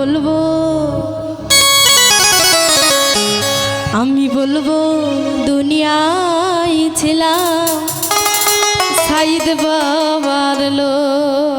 বলব? আমি বলব দুনিয়ায় ছিলাম সাইদ বাবার লোক।